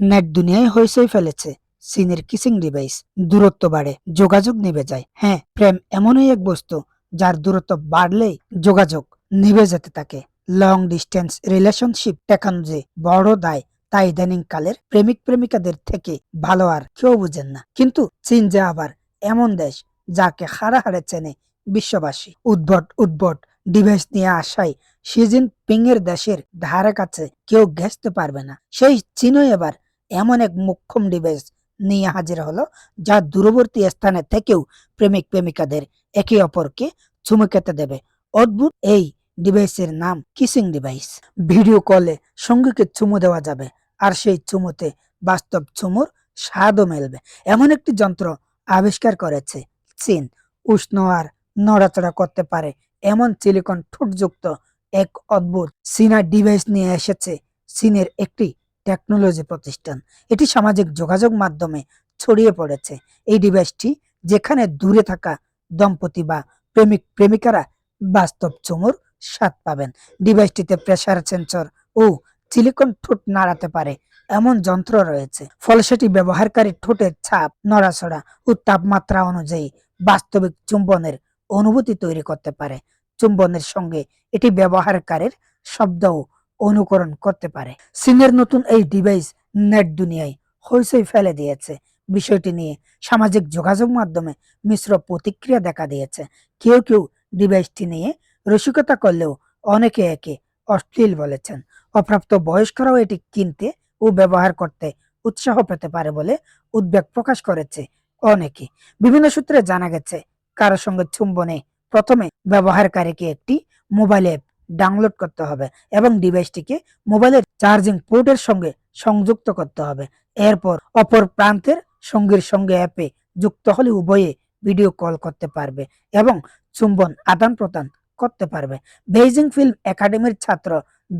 Net দুনিয়ায় হইচই ফেলেছে। চীনের কিসিং ডিভাইস, দূরত্ব বাড়ে, যোগাযোগ নিভে যায়। হ্যাঁ প্রেম এমনই এক বস্তু, যার দূরত্ব বাড়লেই যোগাযোগ নিভে যেতে থাকে। লং ডিস্টেন্স রিলেশনশিপ টেকানো যে বড় দায়, তা ইদানিং কালের প্রেমিক প্রেমিকাদের থেকে ভালো আর কেউ বুঝেন না। কিন্তু চীন যে আবার এমন দেশ, যাকে হারা হারে চেনে বিশ্ববাসী। উদ্ভট উদ্ভট ডিভাইস নিয়ে আসায় সিজিন পিং এর দেশের ধারে কাছে কেউ ঘেঁচতে পারবে না। সেই চীনই এবার এমন এক মুখ্যম ডিভাইস নিয়ে হাজির হলো, যা দূরবর্তী স্থানে থেকেও প্রেমিক প্রেমিকাদের একে অপরকে চুমু খেতে দেবে। অদ্ভুত এই ডিভাইসের নাম কিসিং ডিভাইস। ভিডিও কলে সঙ্গীকে চুমু দেওয়া যাবে, আর সেই চুমুতে বাস্তব চুমুর স্বাদও মেলবে। এমন একটি যন্ত্র আবিষ্কার করেছে চীন। উষ্ণ আর নড়াচড়া করতে পারে এমন সিলিকন ঠোঁটযুক্ত এক অদ্ভুত চীনা ডিভাইস নিয়ে এসেছে চীনের একটি টেকনোলজি প্রতিষ্ঠান। এটি সামাজিক যোগাযোগ মাধ্যমে ছড়িয়ে পড়েছে। এই ডিভাইসটি যেখানে দূরে থাকা দম্পতি বা প্রেমিক, প্রেমিকারা বাস্তব চুমুর স্বাদ পাবেন। ডিভাইসটিতে প্রেসার সেন্সর ও সিলিকন ঠোঁট নাড়াতে পারে এমন যন্ত্র রয়েছে। ফলে সেটি ব্যবহারকারী ঠোঁটের ছাপ, নড়াচড়া ও তাপমাত্রা অনুযায়ী বাস্তবিক চুম্বনের অনুভূতি তৈরি করতে পারে। চুম্বনের সঙ্গে এটি ব্যবহারকারীর শব্দও অনুকরণ করতে পারে। চীনের নতুন এই ডিভাইস নেট দুনিয়ায় হইচই ফেলে দিয়েছে। বিষয়টি নিয়ে সামাজিক যোগাযোগ মাধ্যমে মিশ্র প্রতিক্রিয়া দেখা দিয়েছে। কেউ কেউ ডিভাইসটি নিয়ে রসিকতা করলেও অনেকে একে অশ্লীল বলেছেন। অপ্রাপ্ত বয়স্করাও এটি কিনতে ও ব্যবহার করতে উৎসাহ পেতে পারে বলে উদ্বেগ প্রকাশ করেছে অনেকে। বিভিন্ন সূত্রে জানা গেছে, কারও সঙ্গে চুম্বনে প্রথমে ব্যবহারকারীকে একটি মোবাইল অ্যাপ ডাউনলোড করতে হবে এবং ডিভাইসটিকে মোবাইলের চার্জিং পোর্টের সঙ্গে সংযুক্ত করতে হবে। এরপর অপর প্রান্তের সঙ্গীর সঙ্গে অ্যাপে যুক্ত হলে উভয়ে ভিডিও কল করতে পারবে এবং চুম্বন আদান প্রদান করতে পারবে। বেইজিং ফিল্ম একাডেমির ছাত্র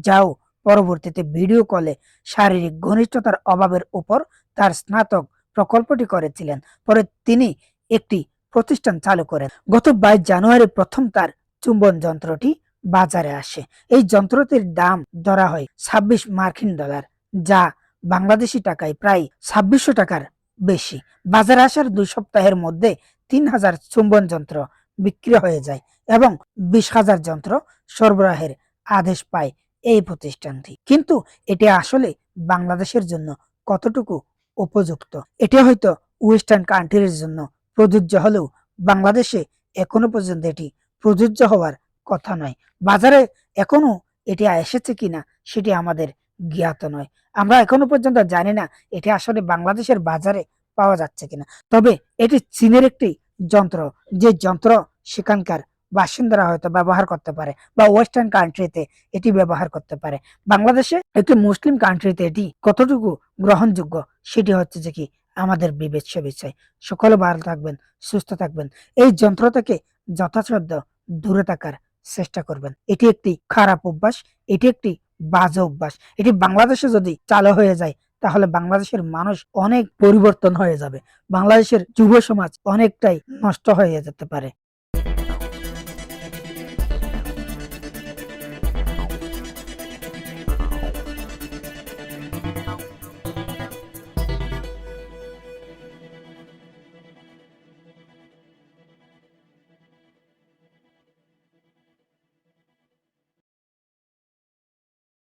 যাও পরবর্তীতে ভিডিও কলে শারীরিক ঘনিষ্ঠতার অভাবের উপর তার স্নাতক প্রকল্পটি করেছিলেন। পরে তিনি একটি প্রতিষ্ঠান চালু করেন। গত বাইশ জানুয়ারি প্রথম তার চুম্বন যন্ত্রটি বাজারে আসে। এই যন্ত্রটির দাম ধরা হয় ছাব্বিশ মার্কিন ডলার, যা বাংলাদেশি টাকায় প্রায় ছাব্বিশশো টাকার বেশি। বাজারে আসার দুই সপ্তাহের মধ্যে তিন হাজার চুম্বন যন্ত্র বিক্রি হয়ে যায় এবং বিশ হাজার যন্ত্র সরবরাহের আদেশ পায় এই প্রতিষ্ঠানটি। কিন্তু এটি আসলে বাংলাদেশের জন্য কতটুকু উপযুক্ত? এটি হয়তো ওয়েস্টার্ন কান্ট্রির জন্য প্রযোজ্য হলেও বাংলাদেশে এখনও পর্যন্ত এটি প্রযোজ্য হওয়ার কথা নয়। বাজারে এখনও এটি এসেছে কিনা সেটি আমাদের জ্ঞাত নয়। আমরা এখনও পর্যন্ত জানি না এটি আসলে বাংলাদেশের বাজারে পাওয়া যাচ্ছে কিনা। তবে এটি চীনের একটি যন্ত্র, যে যন্ত্র সেখানকার বাসিন্দারা হয়তো ব্যবহার করতে পারে বা ওয়েস্টার্ন কান্ট্রিতে এটি ব্যবহার করতে পারে। বাংলাদেশে একটি মুসলিম কান্ট্রিতে এটি কতটুকু গ্রহণযোগ্য সেটি হচ্ছে যে কি আমাদের বিবেচ্য বিষয়। সকলে ভালো থাকবেন, সুস্থ থাকবেন। এই যন্ত্র থেকে যথাসাধ্য দূরে থাকার চেষ্টা করবেন। এটি একটি খারাপ অভ্যাস, এটি একটি বাজে অভ্যাস। এটি বাংলাদেশে যদি চালু হয়ে যায়, তাহলে বাংলাদেশের মানুষ অনেক পরিবর্তন হয়ে যাবে। বাংলাদেশের যুব সমাজ অনেকটাই নষ্ট হয়ে যেতে পারে।